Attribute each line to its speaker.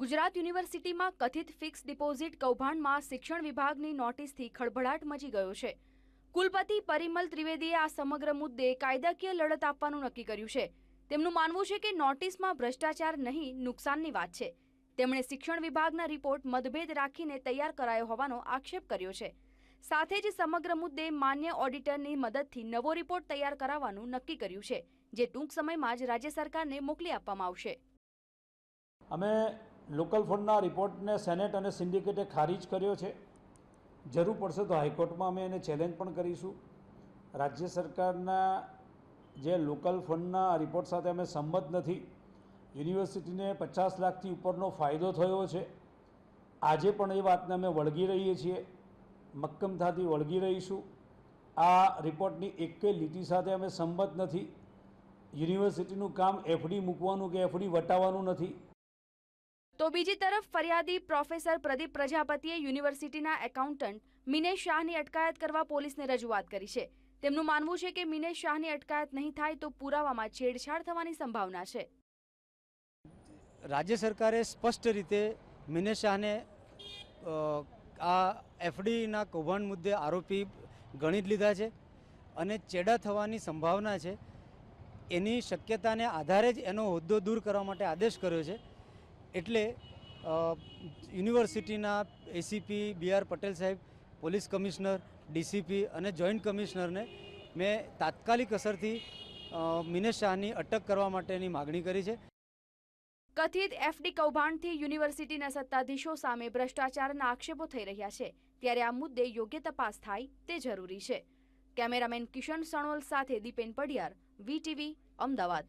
Speaker 1: ગુજરાત યુનિવર્સિટીમાં કથિત fix deposit કૌભાંડમાં શિક્ષણ વિભાગની નોટિસથી ખળભળાટ મચી ગયો છે. કુલપતિ પરિમલ ત્રિવેદીએ આ સમગ્ર મુદ્દે કાયદાકીય લડત આપવાનું નક્કી કર્યું છે. તેમનું માનવું છે કે નોટિસમાં ભ્રષ્ટાચાર નહીં, નુકસાનની વાત છે. તેમણે શિક્ષણ વિભાગના રિપોર્ટ મતભેદ રાખીને તૈયાર કરાયો હોવાનો આક્ષેપ કર્યો છે. સાથે જ સમગ્ર મુદ્દે માન્ય ઓડિટરની મદદથી નવો રિપોર્ટ તૈયાર કરાવવાનું નક્કી કર્યું છે, જે ટૂંક સમયમાં જ રાજ્ય સરકારને મોકલી આપવામાં આવશે.
Speaker 2: અમે લોકલ ફંડના રિપોર્ટને સેનેટ અને સિન્ડિકેટે ખારીજ કર્યો છે. જરૂર પડશે તો હાઈકોર્ટમાં અમે એને ચેલેન્જ પણ કરીશું. રાજ્ય સરકારના જે લોકલ ફંડના રિપોર્ટ સાથે અમે સંમત નથી. યુનિવર્સિટીને પચાસ લાખથી ઉપરનો ફાયદો થયો છે. આજે પણ એ વાતને અમે વળગી રહીએ છીએ. મક્કમતાથી વળગી રહીશું. આ રિપોર્ટની એકેય લીટી સાથે અમે સંમત નથી. યુનિવર્સિટીનું કામ એફડી મૂકવાનું કે એફડી વટાવવાનું નથી.
Speaker 1: તો બીજી તરફ ફરિયાદી પ્રોફેસર પ્રદીપ પ્રજાપતિએ યુનિવર્સિટીના એકાઉન્ટન્ટ મિનેશ શાહની અટકાયત કરવા પોલીસને રજૂઆત કરી છે. તેમનું માનવું છે કે મિનેશ શાહની અટકાયત નહીં થાય તો પુરાવામાં છેડછાડ થવાની સંભાવના છે.
Speaker 3: રાજ્ય સરકારે સ્પષ્ટ રીતે મિનેશ શાહને આ એફડીના કૌભાંડ મુદ્દે આરોપી ગણી જ લીધા છે અને ચેડા થવાની સંભાવના છે. એની શક્યતાને આધારે જ એનો હોદ્દો દૂર કરવા માટે આદેશ કર્યો છે. એટલે યુનિવર્સિટીના એસીપી બી આર પટેલ સાહેબ, પોલીસ કમિશનર ડીસીપી અને જોઈન્ટ કમિશનરને મેં તાત્કાલિક અસરથી મિનેશ શાહની અટક કરવા માટેની માગણી કરી છે.
Speaker 1: કથિત એફડી કૌભાંડથી યુનિવર્સિટીના સત્તાધીશો સામે ભ્રષ્ટાચારના આક્ષેપો થઈ રહ્યા છે. ત્યારે આ મુદ્દે યોગ્ય તપાસ થાય તે જરૂરી છે. કેમેરામેન કિશન સણોલ સાથે દીપેન પડિયાર વીટીવી અમદાવાદ.